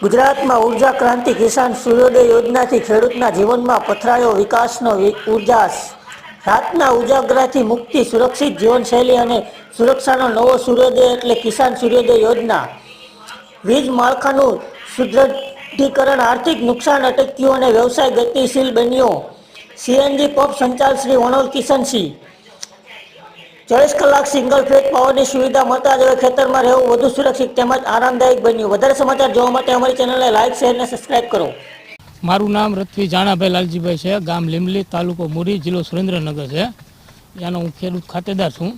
ગુજરાતમાં ઊર્જા ક્રાંતિ કિસાન સૂર્યોદય યોજનાથી ખેડૂતના જીવનમાં પથરાયો વિકાસનો ઊર્જા રાતના ઉજાગરાથી મુક્તિ સુરક્ષિત જીવનશૈલી અને સુરક્ષાનો નવો સૂર્યોદય એટલે કિસાન સૂર્યોદય યોજના. વીજ માળખાનું સુદૃઢીકરણ આર્થિક નુકસાન અટક્યું અને વ્યવસાય ગતિશીલ બન્યો. સીએનજી પંપ સંચાલ શ્રી વણોલ કિશનસિંહ ચોવીસ કલાક સિંગલ ફેઝ પાવરની સુવિધા મળતા જ હવે ખેતરમાં રહેવું વધુ સુરક્ષિત તેમજ આરામદાયક બન્યું. વધારે સમાચાર જોવા માટે અમારી ચેનલને લાઇક શેર અને સબસ્ક્રાઇબ કરો. મારું નામ રથવી જાણાભાઈ લાલજીભાઈ છે. ગામ લીમલી તાલુકો મુરી જિલ્લો સુરેન્દ્રનગર છે. ત્યાંનો હું ખેડૂત ખાતેદાર છું.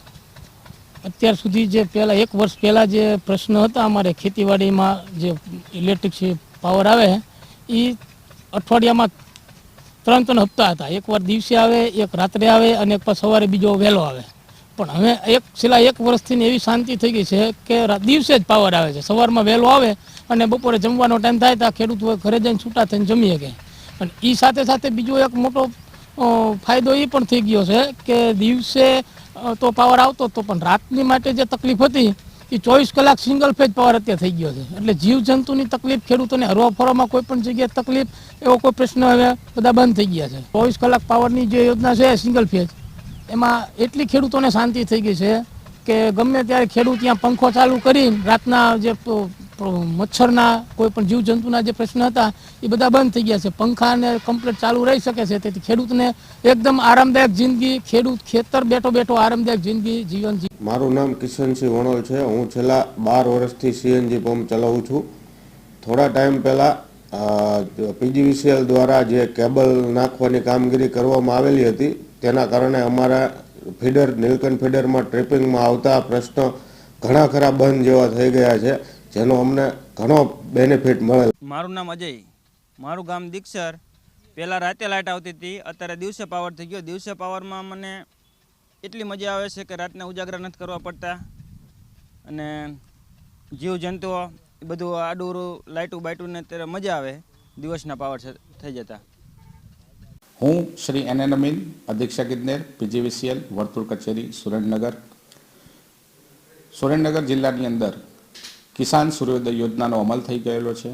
અત્યાર સુધી જે પહેલાં એક વર્ષ પહેલાં જે પ્રશ્ન હતા અમારે ખેતીવાડીમાં જે ઇલેક્ટ્રિક પાવર આવે એ અઠવાડિયામાં ત્રણ ત્રણ હપ્તા હતા. એકવાર દિવસે આવે, એક રાત્રે આવે અને એક સવારે બીજો વહેલો આવે. પણ હવે એક, છેલ્લા એક વર્ષથી એવી શાંતિ થઈ ગઈ છે કે દિવસે જ પાવર આવે છે. સવારમાં વહેલો આવે અને બપોરે જમવાનો ટાઈમ થાય તો ખેડૂત ઘરે જઈને છૂટા થઈને જમી શકે. અને એ સાથે સાથે બીજો એક મોટો ફાયદો એ પણ થઈ ગયો છે કે દિવસે તો પાવર આવતો હતો પણ રાતની માટે જે તકલીફ હતી એ ચોવીસ કલાક સિંગલ ફેજ પાવર અત્યારે થઈ ગયો છે. એટલે જીવજંતુની તકલીફ, ખેડૂતોને હરવા ફરવામાં કોઈ પણ જગ્યાએ તકલીફ, એવો કોઈ પ્રશ્ન હવે બધા બંધ થઈ ગયા છે. ચોવીસ કલાક પાવરની જે યોજના છે સિંગલ ફેજ એમાં એટલી ખેડૂતોને શાંતિ થઈ ગઈ છે કે ગમે ત્યારે ખેડૂત ત્યાં પંખો ચાલુ કરીને રાતના જે મચ્છરના કોઈ પણ જીવજંતુના જે પ્રશ્ન હતા, એ બધા બંધ થઈ ગયા છે. પંખાને કમ્પ્લીટ ચાલુ રહી શકે છે. તેથી ખેડૂતને એકદમ આરામદાયક જિંદગી, ખેડૂત ખેતર બેઠો બેઠો આરામદાયક જિંદગી, જીવન મારું નામ કિશનસિંહ વણોલ છે. હું છેલ્લા બાર વર્ષથી સીએનજી પંપ ચલાવું છું. થોડા ટાઈમ પહેલાં પીજીવીસીએલ દ્વારા જે કેબલ નાખવાની કામગીરી કરવામાં આવેલી હતી તેના કારણે અમારા ફીડર નીલકંઠ ફીડરમાં ટ્રિપિંગમાં આવતા પ્રશ્નો ઘણા ખરા બંધ જેવા થઈ ગયા છે, જેનો અમને ઘણો બેનિફિટ મળેલ મારું નામ અજય. મારું ગામ દીક્ષર. પહેલાં રાતે લાઇટ આવતી હતી, અત્યારે દિવસે પાવર થઈ ગયો. દિવસે પાવરમાં મને એટલી મજા આવે છે કે રાતના ઉજાગરા નથી કરવા પડતા. અને જીવજંતુઓ બધું આડું લાઇટું બાઇટું ને અત્યારે મજા આવે. દિવસના પાવર થઈ જતા. હું શ્રી એન એન અમીન, અધિક્ષક ઇજનેર, પીજીવીસીએલ, વર્તુળ કચેરી, સુરેન્દ્રનગર. સુરેન્દ્રનગર જિલ્લાની અંદર કિસાન સૂર્યોદય યોજનાનો અમલ થઈ ગયેલો છે.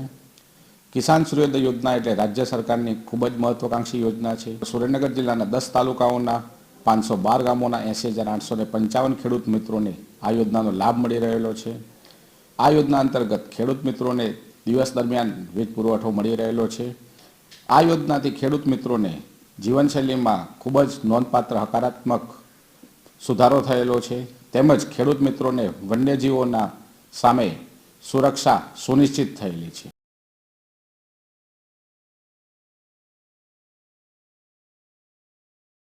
કિસાન સૂર્યોદય યોજના એટલે રાજ્ય સરકારની ખૂબ જ મહત્વકાંક્ષી યોજના છે. સુરેન્દ્રનગર જિલ્લાના દસ તાલુકાઓના પાંચસો બાર ગામોના એંસી હજાર આઠસો ને પંચાવન ખેડૂત મિત્રોને આ યોજનાનો લાભ મળી રહેલો છે. આ યોજના અંતર્ગત ખેડૂત મિત્રોને દિવસ દરમિયાન વીજ પુરવઠો મળી રહેલો છે. આ યોજનાથી ખેડૂત મિત્રોને જીવનશૈલીમાં ખૂબ જ નોંધપાત્ર હકારાત્મક સુધારો થયેલો છે. તેમજ ખેડૂત મિત્રોને વન્યજીવોના સામે સુરક્ષા સુનિશ્ચિત થયેલી છે.